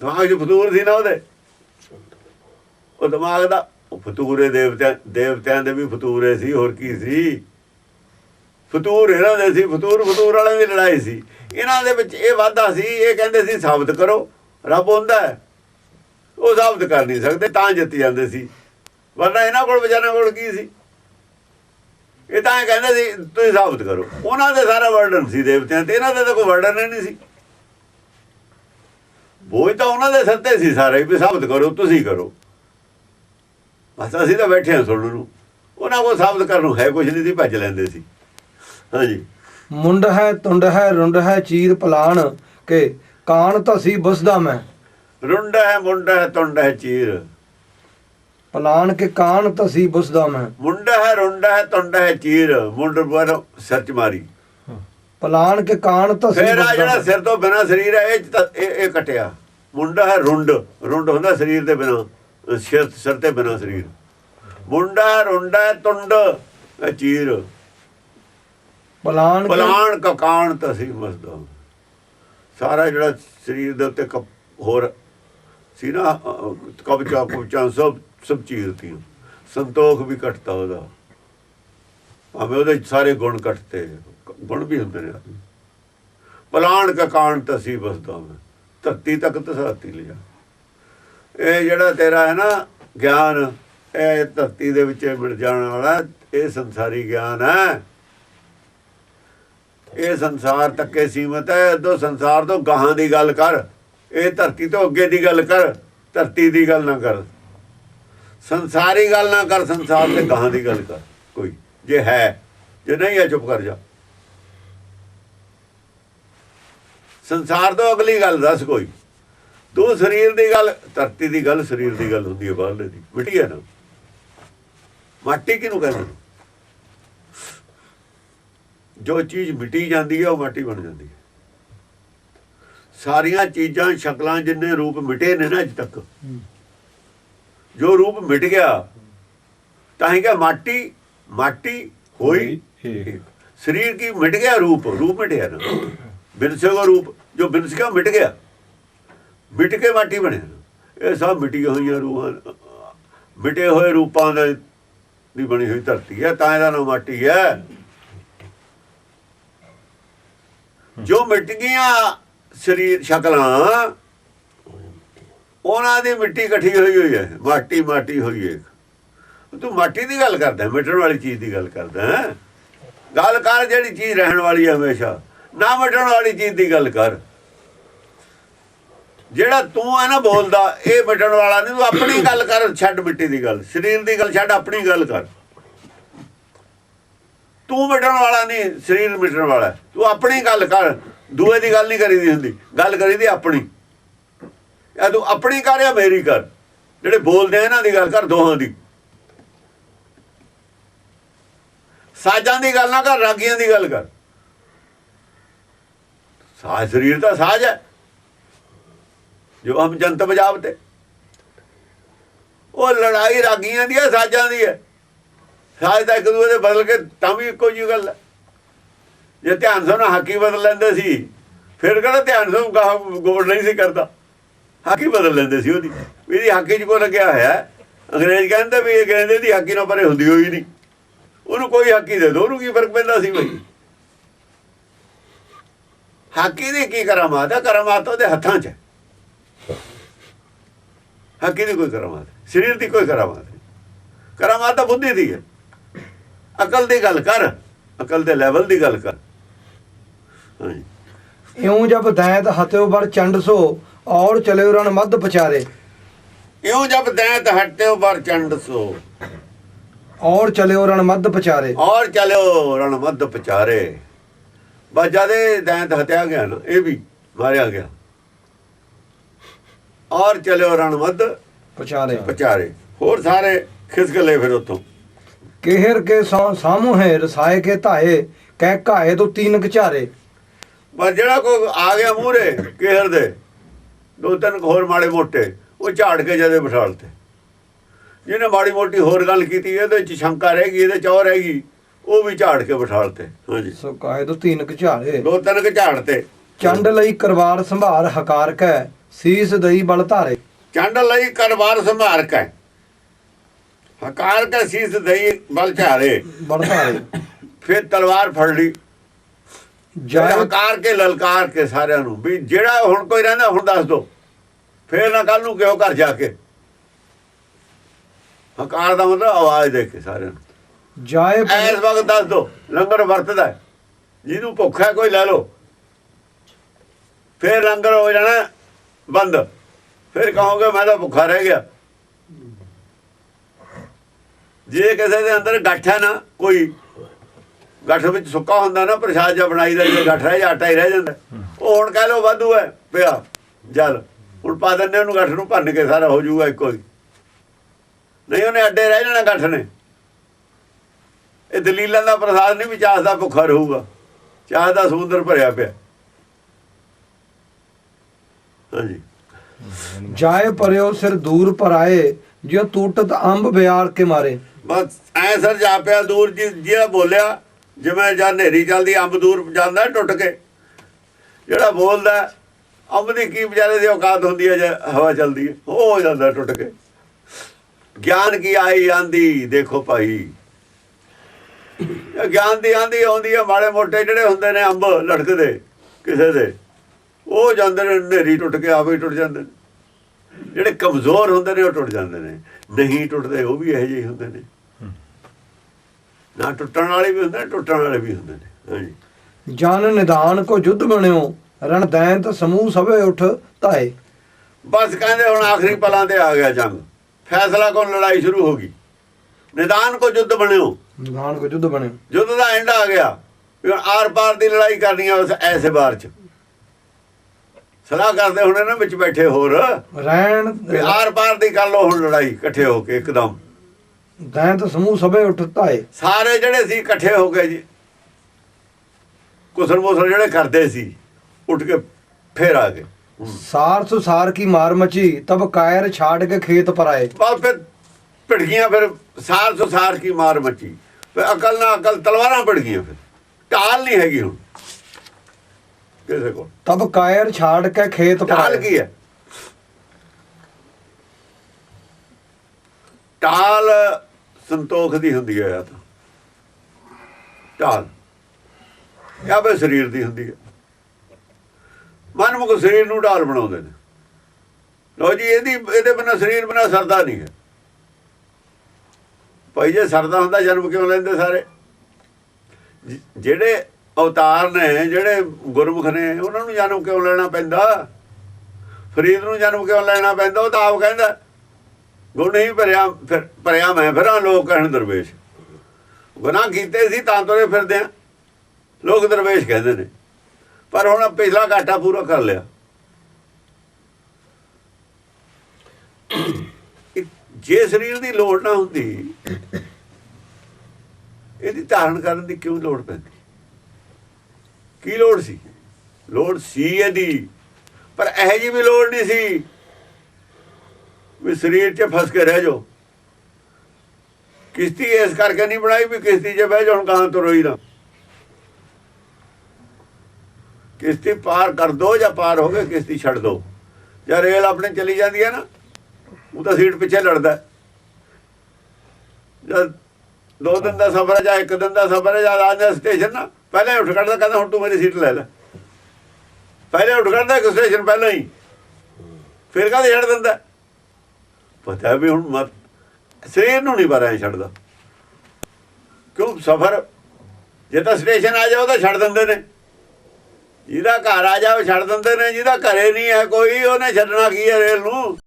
ਦਿਮਾਗ 'ਚ ਫਤੂਰ ਸੀ ਨਾ ਉਹਦੇ। ਉਹ ਦਿਮਾਗ ਦਾ, ਉਹ ਫਤੂਰੇ ਦੇਵਤਿਆਂ ਦੇਵਤਿਆਂ ਦੇ ਵੀ ਫਤੂਰੇ ਸੀ, ਹੋਰ ਕੀ ਸੀ? ਫਤੂਰ ਇਹਨਾਂ ਦੇ ਸੀ ਫਤੂਰ ਫਤੂਰ ਵਾਲਿਆਂ ਦੀ ਲੜਾਈ ਸੀ। ਇਹਨਾਂ ਦੇ ਵਿੱਚ ਇਹ ਵਾਧਾ ਸੀ, ਇਹ ਕਹਿੰਦੇ ਸੀ, ਸਾਬਤ ਕਰੋ, ਰੱਬ ਹੁੰਦਾ ਉਹ ਸਾਬਤ ਕਰ ਨਹੀਂ ਸਕਦੇ, ਤਾਂ ਜਿੱਤ ਜਾਂਦੇ ਸੀ। ਵਰਨਾ ਇਹਨਾਂ ਕੋਲ ਵਿਚਾਰਿਆਂ ਕੋਲ ਕੀ ਸੀ? ਇਹ ਤਾਂ ਇਹ ਕਹਿੰਦੇ ਸੀ, ਤੁਸੀਂ ਸਾਬਤ ਕਰੋ। ਉਹਨਾਂ ਦੇ ਸਾਰਾ ਵਰਡਨ ਸੀ ਦੇਵਤਿਆਂ ਤੇ, ਇਹਨਾਂ ਦੇ ਤਾਂ ਕੋਈ ਵਰਡਨ ਹੀ ਨਹੀਂ ਸੀ। ਬੋਝ ਤਾਂ ਉਹਨਾਂ ਦੇ ਸਿਰ ਤੇ ਸੀ ਸਾਰੇ ਵੀ ਸਾਬਤ ਕਰੋ ਤੁਸੀਂ ਕਰੋ। ਬਸ ਅਸੀਂ ਤਾਂ ਬੈਠੇ ਹਾਂ ਸੁਣਨ ਨੂੰ। ਉਹਨਾਂ ਕੋਲ ਸਾਬਤ ਕਰਨ ਨੂੰ ਹੈ ਕੁਝ ਨਹੀਂ ਸੀ ਭੱਜ ਲੈਂਦੇ ਸੀ। ਹਾਂਜੀ। ਮੁੰਡ ਹੈ ਤੁੰਡ ਹੈ ਰੁੰਡ ਹੈ ਚੀਰ ਪਲਾਣ ਕੇ ਕਾਣ ਧਸੀ ਬਸਦਾ ਮੈਂ। ਰੁੰਡ ਹੈ ਮੁੰਡਾ ਹੈ ਤੁੰਡ ਹੈ ਚੀਰ। ਪਲਾਣ ਕੇ ਕਾਣ ਧਸੀ ਬਸਦਾ ਮੈਂ। ਮੁੰਡਾ ਹੈ ਰੁੰਡਾ ਹੈ ਤੁੰਡ ਹੈ ਚੀਰ। ਮੁੰਡ ਪਰ ਸੱਚ ਮਾਰੀ। ਪਲਾਣ ਕੇ ਕਾਣ ਧਸੀ ਫਿਰ ਜਿਹੜਾ। ਸਿਰ ਤੋਂ ਬਿਨਾ ਸਰੀਰ ਹੈ ਇਹ ਇਹ ਕਟਿਆ। ਮੁੰਡਾ ਹੈ ਰੁੰਡ ਰੁੰਡ ਹੁੰਦਾ ਸਰੀਰ ਦੇ ਬਿਨਾ ਸਿਰ ਸਿਰ ਤੇ ਬਿਨਾ ਸਰੀਰ। ਮੁੰਡਾ ਰੁੰਡਾ ਤੁੰਡ ਚੀਰ। ਪਲਾਣ ਕੇ ਪਲਾਣ ਕਕਾਣ ਤਸੀ ਮਸਦਾ ਸਾਰਾ ਜਿਹੜਾ ਸਰੀਰ ਦੇ ਉੱਤੇ ਹੋਰ ਸੀ ਨਾ ਕਬਚਾ ਕੁਚਾ ਸਭ ਸਭ ਚੀਰਤੀਆਂ ਸੰਤੋਖ ਵੀ ਘਟਦਾ ਉਹਦਾ। ਭਾਵੇਂ ਉਹਦੇ ਸਾਰੇ ਗੁਣ ਘਟਤੇ ਗੁਣ ਵੀ ਹੁੰਦੇ ਨੇ। ਪਲਾਣ ਕਕਾਣ ਤਸੀ ਬਸਦਾ ਮੈਂ ਧਰਤੀ ਤੱਕ ਤਸਾਤੀ ਲਿਆ। ਇਹ ਜਿਹੜਾ ਤੇਰਾ ਹੈ ਨਾ ਗਿਆਨ, ਇਹ ਧਰਤੀ ਦੇ ਵਿੱਚ ਮਿਲ ਜਾਣ ਵਾਲਾ, ਇਹ ਸੰਸਾਰੀ ਗਿਆਨ ਹੈ। ਇਹ ਸੰਸਾਰ ਤੱਕੇ ਸੀਮਤ ਹੈ। ਦੋ ਸੰਸਾਰ ਤੋਂ ਗਾਹਾਂ ਦੀ ਗੱਲ ਕਰ। ਇਹ ਧਰਤੀ ਤੋਂ ਅੱਗੇ ਦੀ ਗੱਲ ਕਰ। ਧਰਤੀ ਦੀ ਗੱਲ ਨਾ ਕਰ। ਸੰਸਾਰੀ ਗੱਲ ਨਾ ਕਰ, ਸੰਸਾਰ ਤੇ ਗਾਹਾਂ ਦੀ ਗੱਲ ਕਰ। ਕੋਈ, ਜੇ ਹੈ, ਜੇ ਨਹੀਂ ਹੈ, ਚੁੱਪ ਕਰ ਜਾ। ਸੰਸਾਰ ਤੋਂ ਅਗਲੀ ਗੱਲ ਦੱਸ ਕੋਈ। ਤੂੰ ਸਰੀਰ ਦੀ ਗੱਲ ਧਰਤੀ ਦੀ ਗੱਲ ਸਰੀਰ ਦੀ ਗੱਲ ਹੁੰਦੀ ਹੈ ਬਾਹਰਲੇ ਦੀ। ਮਿੱਟੀ ਹੈ ਨਾ। ਮਾਟੀ ਕਿਹਨੂੰ ਕਹਿੰਦੇ ਜੋ ਚੀਜ਼ ਮਿਟੀ ਜਾਂਦੀ ਹੈ ਉਹ ਮਾਟੀ ਬਣ ਜਾਂਦੀ ਹੈ। ਸਾਰੀਆਂ ਚੀਜ਼ਾਂ ਸ਼ਕਲਾਂ ਜਿੰਨੇ ਰੂਪ ਮਿਟੇ ਨੇ ਨਾ ਅਜ ਤੱਕ ਜੋ ਰੂਪ ਮਿਟ ਗਿਆ ਤਾਂ ਹੀ ਕਿ ਮਾਟੀ ਮਾਟੀ ਹੋਈ। ਸਰੀਰ ਕੀ ਮਿਟ ਗਿਆ ਰੂਪ? ਰੂਪ ਮਿਟਿਆ ਨਾ। ਬਿਨਸੇ ਦਾ ਰੂਪ, ਜੋ ਬਿਨਸ ਮਿਟ ਗਿਆ। ਮਿਟ ਕੇ ਮਾਟੀ ਬਣਿਆ ਇਹ ਸਭ ਮਿਟੀਆਂ ਹੋਈਆਂ ਰੂਹਾਂ, ਮਿਟੇ ਹੋਏ ਰੂਪਾਂ ਦੇ ਦੀ ਬਣੀ ਹੋਈ ਧਰਤੀ ਹੈ, ਤਾਂ ਇਹਦਾ ਨਾਮ ਮਾਟੀ ਹੈ। ਜੋ ਮਿਟ ਗਈਆਂ ਸਰੀਰ ਸ਼ਕਲਾਂ, ਉਹਨਾਂ ਦੀ ਮਿੱਟੀ ਇਕੱਠੀ ਹੋਈ ਹੋਈ ਹੈ। ਮਾਟੀ ਮਾਟੀ ਹੋਈ ਹੈ। ਤੂੰ ਮਾਟੀ ਦੀ ਗੱਲ ਕਰਦਾ, ਮਿਟਣ ਵਾਲੀ ਚੀਜ਼ ਦੀ ਗੱਲ ਕਰਦਾ ਗੱਲ ਕਰ ਜਿਹੜੀ ਚੀਜ਼ ਰਹਿਣ ਵਾਲੀ ਹੈ ਹਮੇਸ਼ਾ। ਨਾ ਮਿਟਣ ਵਾਲੀ ਚੀਜ਼ ਦੀ ਗੱਲ ਕਰ। ਜਿਹੜਾ ਤੂੰ ਆ ਨਾ ਬੋਲਦਾ, ਇਹ ਮਿਟਣ ਵਾਲਾ ਨਹੀਂ, ਤੂੰ ਆਪਣੀ ਗੱਲ ਕਰ, ਛੱਡ ਮਿੱਟੀ ਦੀ ਗੱਲ। ਸਰੀਰ ਦੀ ਗੱਲ ਛੱਡ, ਆਪਣੀ ਗੱਲ ਕਰ। ਤੂੰ ਮਿਟਣ ਵਾਲਾ ਨਹੀਂ, ਸਰੀਰ ਮਿਟਣ ਵਾਲਾ। ਤੂੰ ਆਪਣੀ ਗੱਲ ਕਰ। ਦੂਏ ਦੀ ਗੱਲ ਨਹੀਂ ਕਰੀਦੀ ਹੁੰਦੀ। ਗੱਲ ਕਰੀਦੀ ਆਪਣੀ। ਜਾਂ ਤੂੰ ਆਪਣੀ ਕਰ ਜਾਂ ਮੇਰੀ ਕਰ। ਜਿਹੜੇ ਬੋਲਦੇ ਆ ਇਹਨਾਂ ਦੀ ਗੱਲ ਕਰ, ਦੋਹਾਂ ਦੀ। ਸਾਜ਼ਾਂ ਦੀ ਗੱਲ ਨਾ ਕਰ, ਰਾਗੀਆਂ ਦੀ ਗੱਲ ਕਰ। ਸਾਜ ਸਰੀਰ ਦਾ ਸਾਜ ਹੈ। ਜੋ ਹਮ ਜੰਤ ਤੇ। ਉਹ ਲੜਾਈ ਰਾਗੀਆਂ ਦੀ ਹੈ ਸਾਜ਼ਾਂ ਦੀ ਹੈ। ਸਾਜ ਤਾਂ ਇੱਕ ਦੂਜੇ ਦੇ ਬਦਲ ਕੇ ਤਾਂ ਵੀ ਇੱਕੋ ਜਿਹੀ ਗੱਲ ਹੈ। ਜੇ ਧਿਆਨ ਸੋਨਾ ਹਾਕੀ ਬਦਲ ਲੈਂਦੇ ਸੀ, ਫਿਰ ਕਿਹੜਾ ਧਿਆਨ ਸੋ ਗੋਲ ਨਹੀਂ ਸੀ ਕਰਦਾ। ਹਾਕੀ ਬਦਲ ਲੈਂਦੇ ਸੀ ਉਹਦੀ। ਇਹਦੀ ਹਾਕੀ 'ਚ ਕੋ ਲੱਗਿਆ ਹੋਇਆ? ਅੰਗਰੇਜ਼ ਕਹਿੰਦੇ ਵੀ ਇਹ ਕਹਿੰਦੇ ਦੀ ਹਾਕੀ ਨਾਲ ਪਰੇ ਹੁੰਦੀ ਹੋਈ ਨਹੀਂ। ਉਹਨੂੰ ਕੋਈ ਹਾਕੀ ਦੇ ਦੋ, ਉਹਨੂੰ ਕੀ ਫ਼ਰਕ ਪੈਂਦਾ ਸੀ ਬਈ? ਹਾਕੀ ਦੀ ਕੀ ਕਰਾਮਾਤ ਹੈ ਕਰਾਮਾਤ ਉਹਦੇ ਹੱਥਾਂ 'ਚ। ਹਾਕੀ ਦੀ ਕੋਈ ਕਰਾਮਾਤ ਸਰੀਰ ਦੀ ਕੋਈ ਕਰਾਮਾਤ ਕਰਾਮਾਤ ਤਾਂ। ਬੁੱਧੀ ਦੀ ਹੈ ਅਕਲ ਦੀ ਗੱਲ ਕਰ। ਅਕਲ ਦੇ ਲੈਵਲ ਦੀ ਗੱਲ ਕਰ। ਹਾਂਜੀ। ਇਉਂ ਜਬ ਦੈਂਤ ਹਤਿਓ ਬਰ ਚੰਡ ਸੋ ਔਰ ਚਲਿਓ ਰਣ ਮੱਧ ਪਚਾਰੇ। ਇਉਂ ਜਬ ਦੈਂਤ ਹਟਤੇ ਬਰ ਚੰਡ ਸੋ। ਔਰ ਚਲਿਓ ਰਣ ਮੱਧ ਪਚਾਰੇ। ਔਰ ਚਲਿਓ ਰਣ ਮੱਧ ਪਚਾਰੇ। ਬਸ ਜਦੇ ਦੈਂਤ ਹਤਿਆ ਗਿਆ ਨਾ ਇਹ ਵੀ ਮਾਰਿਆ ਗਿਆ। ਔਰ ਚਲਿਓ ਰਣ ਮੱਧ ਪਚਾਰੇ ਪਚਾਰੇ ਹੋਰ ਸਾਰੇ ਖਿਸਕ ਲਏ ਫਿਰ ਉੱਥੋਂ। ਕਿਹਰ ਕੇ ਸਾ- ਸਾਮੂ ਹੈ ਰਸਾਏ ਕੇ ਧਾਏ ਕਹਿ ਘਾਏ ਤੋਂ ਤੀਨ ਕਚਾਰੇ ਪਰ ਜਿਹੜਾ ਕੋਈ ਆ ਗਿਆ ਮੂਹਰੇ ਕਿਹਰ ਦੇ? ਦੋ ਤਿੰਨ ਕੁ ਹੋਰ ਮਾੜੇ ਮੋਟੇ ਉਹ ਝਾੜ ਕੇ ਜਦੇ ਬਿਠਾਲਤੇ। ਜਿਹਨੇ ਮਾੜੀ ਮੋਟੀ ਹੋਰ ਗੱਲ ਕੀਤੀ ਇਹਦੇ ਚ ਸ਼ੰਕਾ ਰਹਿ ਗਈ ਇਹਦੇ ਚ ਉਹ ਰਹਿ ਗਈ। ਉਹ ਵੀ ਝਾੜ ਕੇ ਬਿਠਾਲਤੇ ਹਾਂਜੀ। ਸੋ ਤੋਂ ਤੀਨ ਕਚਾਰੇ ਦੋ ਤਿੰਨ ਕੁ ਝਾੜ ਤੇ। ਚੰਡ ਲਈ ਕਰਵਾਰ ਸੰਭਾਰ ਹਕਾਰ ਕੈ ਸੀਸ ਦਈ ਬਲ ਧਾਰੇ। ਚੰਡ ਲਈ ਕਰਵਾਰ ਸੰਭਾਰ ਕੈ। ਹਕਾਰ ਕੈ ਸੀਸ ਦਈ ਬਲ ਝਾਰੇ ਬਲ ਧਾਰੇ। ਫਿਰ ਤਲਵਾਰ ਫੜ ਲਈ। ਹਕਾਰ ਕੇ ਲਲਕਾਰ ਕੇ ਸਾਰਿਆਂ ਨੂੰ। ਵੀ ਜਿਹੜਾ ਹੁਣ ਕੋਈ ਰਹਿੰਦਾ ਹੁਣ ਦੱਸ ਦੋ। ਫੇਰ ਨਾ ਕੱਲ ਨੂੰ ਕਿਉਂ ਘਰ ਜਾ ਕੇ। ਹਕਾਰ ਦਾ ਮਤਲਬ ਆਵਾਜ਼ ਦੇ ਕੇ ਸਾਰਿਆਂ ਨੂੰ। ਜਾਏ ਇਸ ਵਕਤ ਦੱਸ ਦੋ, ਲੰਗਰ ਵਰਤਦਾ ਜਿਹਨੂੰ ਭੁੱਖ ਹੈ ਕੋਈ ਲੈ ਲਓ। ਫਿਰ ਲੰਗਰ ਹੋ ਜਾਣਾ ਬੰਦ। ਫਿਰ ਕਹੋਗੇ, ਮੈਂ ਤਾਂ ਭੁੱਖਾ ਰਹਿ ਗਿਆ। ਜੇ ਕਿਸੇ ਦੇ ਅੰਦਰ ਗੱਠ ਹੈ ਨਾ, ਕੋਈ ਗੱਠ ਵਿੱਚ ਸੁੱਕਾ ਹੁੰਦਾ ਨਾ, ਪ੍ਰਸ਼ਾਦ ਜਿਹਾ ਬਣਾਈਦਾ ਜੇ ਗੱਠ ਰਹਿ ਜਾ ਆਟਾ ਹੀ ਰਹਿ ਜਾਂਦਾ। ਉਹ ਹੁਣ ਕਹਿ ਲਓ ਵਾਧੂ ਹੈ, ਪਿਆ ਜਲ ਹੁਣ ਪਾ ਦਿੰਦੇ ਉਹਨੂੰ ਗੱਠ ਨੂੰ, ਭੰਨ ਕੇ ਸਾਰਾ ਹੋ ਜਾਊਗਾ ਇੱਕੋ ਹੀ। ਨਹੀਂ, ਉਹਨੇ ਅੱਡੇ ਰਹਿ ਜਾਣਾ ਗੱਠ ਨੇ। ਇਹ ਦਲੀਲਾਂ ਦਾ ਪ੍ਰਸਾਦ ਨਹੀਂ ਵੀ ਚਾਹ ਦਾ ਭੁੱਖਾ ਰਹੂਗਾ। ਚਾਹ ਦਾ ਸਮੁੰਦਰ ਭਰਿਆ ਪਿਆ। ਹਾਂਜੀ। ਜਾਏ ਪਰਿਓ ਸਿਰ ਦੂਰ ਪਰਾਏ ਜਿਉ ਟੂਟਤ ਅੰਬ ਬਿਆਰ ਕੇ ਮਾਰੇ। ਬਸ ਐ ਸਰ ਜਾ ਪਿਆ ਦੂਰ ਜੀ ਜਿਹੜਾ ਬੋਲਿਆ ਜਿਵੇਂ ਜਾਂ ਹਨੇਰੀ ਚੱਲਦੀ ਅੰਬ ਦੂਰ ਜਾਂਦਾ ਟੁੱਟ ਕੇ। ਜਿਹੜਾ ਬੋਲਦਾ ਅੰਬ ਦੀ ਕੀ ਵਿਚਾਰੇ ਦੀ ਔਕਾਤ ਹੁੰਦੀ ਹੈ ਜੇ ਹਵਾ ਚੱਲਦੀ ਹੈ ਉਹ ਹੋ ਜਾਂਦਾ ਟੁੱਟ ਕੇ। ਗਿਆਨ ਕੀ ਆਈ ਆਂਦੀ ਦੇਖੋ ਭਾਈ। ਗਿਆਨ ਦੀ ਆਂਦੀ ਆਉਂਦੀ ਹੈ ਮਾੜੇ ਮੋਟੇ ਜਿਹੜੇ ਹੁੰਦੇ ਨੇ ਅੰਬ ਲਟਕਦੇ ਕਿਸੇ ਦੇ ਉਹ ਜਾਂਦੇ ਨੇ ਹਨੇਰੀ ਟੁੱਟ ਕੇ ਆਪੇ ਟੁੱਟ ਜਾਂਦੇ ਨੇ। ਜਿਹੜੇ ਕਮਜ਼ੋਰ ਹੁੰਦੇ ਨੇ ਉਹ ਟੁੱਟ ਜਾਂਦੇ ਨੇ। ਨਹੀਂ ਟੁੱਟਦੇ ਉਹ ਵੀ ਇਹੋ ਜਿਹੇ ਹੁੰਦੇ ਨੇ। ਨਾ ਟੁੱਟਣ ਵਾਲੇ ਵੀ ਹੁੰਦੇ ਨੇ ਟੁੱਟਣ ਵਾਲੇ ਵੀ ਹੁੰਦੇ ਨੇ। ਹਾਂਜੀ। ਜਨ ਨਿਦਾਨ ਕੋ ਜੁਧ ਬਣਿਓ ਰਣ ਦੈਂਤ ਸਮੂਹ ਸਭੇ ਉਠ ਧਾਏ। ਬਸ ਕਹਿੰਦੇ ਹੁਣ ਆਖਰੀ ਪਲਾਂ ਤੇ ਆ ਗਿਆ ਜੰਗ। ਫੈਸਲਾ ਕੋਲ ਲੜਾਈ ਸ਼ੁਰੂ ਹੋ ਗਈ। ਨਿਦਾਨ ਕੋ ਯੁੱਧ ਬਣਿਓ ਨਿਦਾਨ ਕੋ ਜੁਧ ਬਣਿਓ ਯੁੱਧ ਦਾ ਐਂਡ ਆ ਗਿਆ। ਵੀ ਹੁਣ ਆਰ ਪਾਰ ਦੀ ਲੜਾਈ ਕਰਨੀ ਆ ਉਸ ਐਸੇ ਬਾਰ ਚ। ਸਲਾਹ ਕਰਦੇ ਹੁਣ ਇਹਨਾਂ ਵਿੱਚ ਬੈਠੇ ਹੋਰ। ਰਹਿਣ ਆਰ ਪਾਰ ਦੀ ਕਰ ਹੁਣ ਲੜਾਈ ਇਕੱਠੇ ਹੋ ਕੇ ਇੱਕਦਮ। ਦੈਂਤ ਸਮੂਹ ਸਭੇ ਉਠ ਧਾਏ। ਸਾਰੇ ਜਿਹੜੇ ਸੀ ਇਕੱਠੇ ਹੋ ਕੇ ਜੀ। ਕੁਸਲ ਮੁਸਲ ਜਿਹੜੇ ਕਰਦੇ ਸੀ ਉੱਠ ਕੇ ਫੇਰ ਆ ਗਏ। ਸਾਰ ਸੁਸਾਰ ਕੀ ਮਾਰ ਮਚੀ ਤਬ ਕਾਇਰ ਛਾੜ ਕੇ ਖੇਤ ਪਰਾਏ ਬਾਅਦ ਫਿਰ ਭਿੜਗੀਆਂ ਫਿਰ ਸਾਰ ਸੋ ਸਾਰ ਕੀ ਮਾਰ ਮੱਚੀ। ਅਕਲ ਨਾ ਅਕਲ ਤਲਵਾਰਾਂ ਭਿੜ ਗਈਆਂ ਫਿਰ। ਢਾਲ ਨਹੀਂ ਹੈਗੀ ਹੁਣ। ਕਿਸੇ ਕੋਲ। ਤਬ ਕਾਇਰ ਛਾੜ ਕੇ ਖੇਤ ਢਾਲ ਕੀ ਹੈ? ਢਾਲ ਸੰਤੋਖ ਦੀ ਹੁੰਦੀ ਹੈ ਜਾਂ ਤਾਂ ਢਾਲ। ਜਾਂ ਬੇ ਸਰੀਰ ਦੀ ਹੁੰਦੀ ਹੈ। ਮਨਮੁਖ ਸਰੀਰ ਨੂੰ ਢਾਲ ਬਣਾਉਂਦੇ ਨੇ। ਲੋ ਜੀ ਇਹਦੀ ਇਹਦੇ ਬਿਨਾ ਸਰੀਰ ਬਿਨਾ ਸਰਦਾ ਨਹੀਂ ਹੈ। ਭਾਈ ਜੇ, ਸਰਦਾ ਹੁੰਦਾ ਜਨਮ ਕਿਉਂ ਲੈਂਦੇ ਸਾਰੇ? ਜਿਹੜੇ ਅਵਤਾਰ ਨੇ, ਜਿਹੜੇ ਗੁਰਮੁਖ ਨੇ, ਉਹਨਾਂ ਨੂੰ ਜਨਮ ਕਿਉਂ ਲੈਣਾ ਪੈਂਦਾ? ਫਰੀਦ ਨੂੰ ਜਨਮ ਕਿਉਂ ਲੈਣਾ ਪੈਂਦਾ? ਉਹ ਤਾਂ ਆਪ ਕਹਿੰਦਾ, ਗੁਣ ਹੀ ਭਰਿਆ, ਫਿਰ, ਭਰਿਆ ਮੈਂ ਫਿਰਾਂ, ਲੋਕ ਕਹਿਣ ਦਰਵੇਸ਼। ਗੁਨਾਹ ਕੀਤੇ ਸੀ, ਤਾਂ ਤੋਰੇ ਫਿਰਦੇ ਆ। ਲੋਕ ਦਰਵੇਸ਼ ਕਹਿੰਦੇ ਨੇ। ਪਰ ਹੁਣ ਪਿਛਲਾ ਘਾਟਾ ਪੂਰਾ ਕਰ ਲਿਆ ਇਹ ਜੇ ਸਰੀਰ ਦੀ ਲੋੜ ਨਾ ਹੁੰਦੀ, ਇਹਦੀ ਧਾਰਨ ਕਰਨ ਦੀ ਕਿਉਂ ਲੋੜ ਪੈਂਦੀ? ਕੀ ਲੋੜ ਸੀ? ਲੋੜ ਸੀ ਇਹਦੀ, ਪਰ ਇਹ ਜੀ ਵੀ ਲੋੜ ਨਹੀਂ ਸੀ ਵੀ ਸਰੀਰ 'ਚ ਫਸ ਕੇ ਰਹਿ ਜਾਓ। ਕਿਸ਼ਤੀ ਇਸ ਕਰਕੇ ਨਹੀਂ ਬਣਾਈ ਵੀ ਕਿਸ਼ਤੀ 'ਚ ਬਹਿ ਜਾਓ ਕਾਂ ਤੋਂ ਰੋਈ ਨਾ। ਕਿਸ਼ਤੀ ਪਾਰ ਕਰ ਦੋ ਜਾਂ ਪਾਰ ਹੋ ਗਏ ਕਿਸ਼ਤੀ ਛੱਡ ਦੋ। ਜਾਂ ਰੇਲ ਆਪਣੇ ਚਲੀ ਜਾਂਦੀ ਹੈ ਨਾ। ਉਹ ਤਾਂ ਸੀਟ ਪਿੱਛੇ ਲੜਦਾ। ਜਦ ਦੋ ਦਿਨ ਦਾ ਸਫ਼ਰ ਹੈ ਜਾਂ ਇੱਕ ਦਿਨ ਦਾ ਸਫ਼ਰ ਹੈ ਜਾਂ ਆਉਂਦਾ ਸਟੇਸ਼ਨ ਨਾ ਪਹਿਲਾਂ ਉੱਠ ਖੜਦਾ, ਕਹਿੰਦਾ ਹੁਣ ਤੂੰ ਮੇਰੀ ਸੀਟ ਲੈ ਲੈ। ਪਹਿਲੇ ਉੱਠ ਖੜਦਾ, ਇੱਕ ਸਟੇਸ਼ਨ ਪਹਿਲਾਂ ਹੀ। ਫਿਰ ਕਾਹਦੇ ਛੱਡ ਦਿੰਦਾ? ਪਤਾ ਵੀ ਹੁਣ ਮਤ ਸਰੀਰ ਨੂੰ ਨਹੀਂ ਬਾਰਾਂ ਛੱਡਦਾ। ਕਿਉਂ ਸਫ਼ਰ, ਜੇ ਤਾਂ ਸਟੇਸ਼ਨ ਆ ਜਾਓ ਤਾਂ ਛੱਡ ਦਿੰਦੇ ਨੇ। ਜਿਹਦਾ ਘਰ ਆ ਜਾਓ ਛੱਡ ਦਿੰਦੇ ਨੇ, ਜਿਹਦਾ ਘਰੇ ਨਹੀਂ ਹੈ ਕੋਈ, ਉਹਨੇ ਛੱਡਣਾ ਕੀ ਹੈ ਰੇਲ ਨੂੰ?